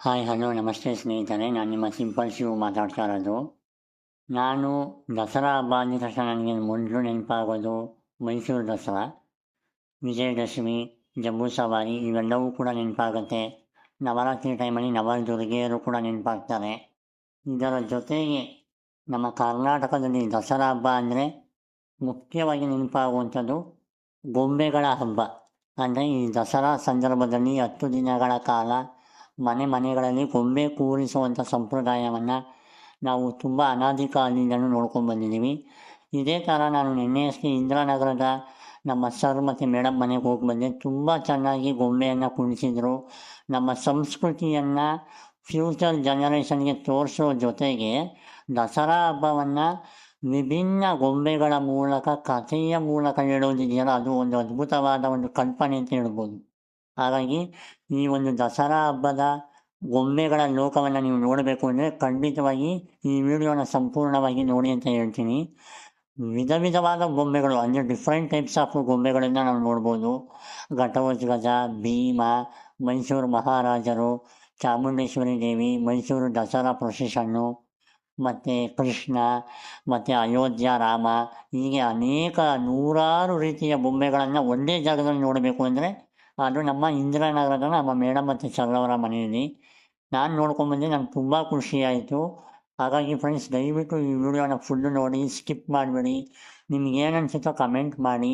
Hi, hello, ನಮಸ್ತೆ ಸ್ನೇಹಿತರೆ. ನಾನು ನಿಮ್ಮ ಸಿಂಪಲ್ ಶಿವ್ ಮಾತಾಡ್ತಾ ಇರೋದು ನಾನು ದಸರಾ ಹಬ್ಬ ಅಂದ ತಕ್ಷಣ ನನಗೆ ಮೊದಲು ನೆನಪಾಗೋದು ಮೈಸೂರು ದಸರಾ. ವಿಜಯದಶಮಿ, ಜಂಬೂ ಸವಾರಿ ಇವೆಲ್ಲವೂ ಕೂಡ ನೆನಪಾಗುತ್ತೆ. ನವರಾತ್ರಿ ಟೈಮಲ್ಲಿ ನವದುರ್ಗೆಯರು ಕೂಡ ನೆನಪಾಗ್ತಾರೆ. ಇದರ ಜೊತೆಗೆ ನಮ್ಮ ಕರ್ನಾಟಕದಲ್ಲಿ ದಸರಾ ಹಬ್ಬ ಅಂದರೆ ಮುಖ್ಯವಾಗಿ ನೆನಪಾಗುವಂಥದ್ದು ಗೊಂಬೆಗಳ ಹಬ್ಬ. ಅಂದರೆ ಈ ದಸರಾ ಸಂದರ್ಭದಲ್ಲಿ ಹತ್ತು ದಿನಗಳ ಕಾಲ ಮನೆ ಮನೆಗಳಲ್ಲಿ ಗೊಂಬೆ ಕೂರಿಸುವಂಥ ಸಂಪ್ರದಾಯವನ್ನು ನಾವು ತುಂಬ ಅನಾದಿ ಕಾಲದಿಂದಲೂ ನೋಡ್ಕೊಂಡು ಬಂದಿದ್ದೀವಿ. ಇದೇ ಥರ ನಾನು ನಿನ್ನೆಯಷ್ಟೇ ಇಂದಿರಾನಗರದ ನಮ್ಮ ಸರ್ ಮತ್ತು ಮೇಡಮ್ ಮನೆಗೆ ಹೋಗಿ ಬಂದೆ. ತುಂಬ ಚೆನ್ನಾಗಿ ಗೊಂಬೆಯನ್ನು ಕುಣಿಸಿದರು. ನಮ್ಮ ಸಂಸ್ಕೃತಿಯನ್ನು ಫ್ಯೂಚರ್ ಜನರೇಷನ್ಗೆ ತೋರಿಸೋ ಜೊತೆಗೆ ದಸರಾ ಹಬ್ಬವನ್ನು ವಿಭಿನ್ನ ಗೊಂಬೆಗಳ ಮೂಲಕ, ಕಥೆಯ ಮೂಲಕ ಹೇಳೋದಿದೆಯಲ್ಲ, ಅದು ಒಂದು ಅದ್ಭುತವಾದ ಒಂದು ಕಲ್ಪನೆ ಅಂತ ಹೇಳ್ಬೋದು. ಹಾಗಾಗಿ ಈ ಒಂದು ದಸರಾ ಹಬ್ಬದ ಗೊಂಬೆಗಳ ಲೋಕವನ್ನು ನೀವು ನೋಡಬೇಕು ಅಂದರೆ ಖಂಡಿತವಾಗಿ ಈ ವಿಡಿಯೋನ ಸಂಪೂರ್ಣವಾಗಿ ನೋಡಿ ಅಂತ ಹೇಳ್ತೀನಿ. ವಿಧ ವಿಧವಾದ ಗೊಂಬೆಗಳು ಅಂದರೆ ಡಿಫ್ರೆಂಟ್ ಟೈಪ್ಸ್ ಆಫ್ ಗೊಂಬೆಗಳನ್ನ ನಾವು ನೋಡ್ಬೋದು. ಘಟೋತ್ಕಚ ಭೀಮ, ಮೈಸೂರು ಮಹಾರಾಜರು, ಚಾಮುಂಡೇಶ್ವರಿ ದೇವಿ, ಮೈಸೂರು ದಸರಾ ಪ್ರೊಸೆಷನ್ನು ಮತ್ತು ಕೃಷ್ಣ, ಮತ್ತು ಅಯೋಧ್ಯ ರಾಮ, ಹೀಗೆ ಅನೇಕ ನೂರಾರು ರೀತಿಯ ಬೊಂಬೆಗಳನ್ನು ಒಂದೇ ಜಾಗದಲ್ಲಿ ನೋಡಬೇಕು ಅಂದರೆ ಅದು ನಮ್ಮ ಇಂದಿರಾನಗರದ ನಮ್ಮ ಮೇಡಮ್ ಮತ್ತು ಸರ್ ಅವರ ಮನೆಯಲ್ಲಿ. ನಾನು ನೋಡ್ಕೊಂಡ್ಬಂದೆ ನಂಗೆ ತುಂಬ ಖುಷಿಯಾಯಿತು ಹಾಗಾಗಿ ಫ್ರೆಂಡ್ಸ್ ದಯವಿಟ್ಟು ಈ ವಿಡಿಯೋನ ಫುಲ್ಲು ನೋಡಿ ಸ್ಕಿಪ್ ಮಾಡಬೇಡಿ. ನಿಮ್ಗೆ ಏನು ಅನಿಸುತ್ತೋ ಕಮೆಂಟ್ ಮಾಡಿ.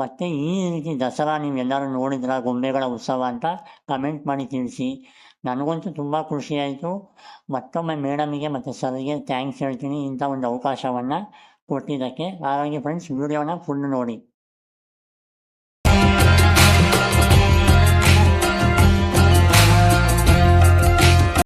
ಮತ್ತು ಈ ರೀತಿ ದಸರಾ ನೀವೆಲ್ಲರೂ ನೋಡಿದ್ರ, ಗೊಂಬೆಗಳ ಉತ್ಸವ ಅಂತ ಕಮೆಂಟ್ ಮಾಡಿ ತಿಳಿಸಿ. ನನಗಂತೂ ತುಂಬ ಖುಷಿಯಾಯಿತು ಮತ್ತೊಮ್ಮೆ ಮೇಡಮಿಗೆ ಮತ್ತು ಸರ್ಗೆ ಥ್ಯಾಂಕ್ಸ್ ಹೇಳ್ತೀನಿ ಇಂಥ ಒಂದು ಅವಕಾಶವನ್ನು ಕೊಟ್ಟಿದ್ದಕ್ಕೆ. ಹಾಗಾಗಿ ಫ್ರೆಂಡ್ಸ್ ವಿಡಿಯೋನ ಫುಲ್ ನೋಡಿ.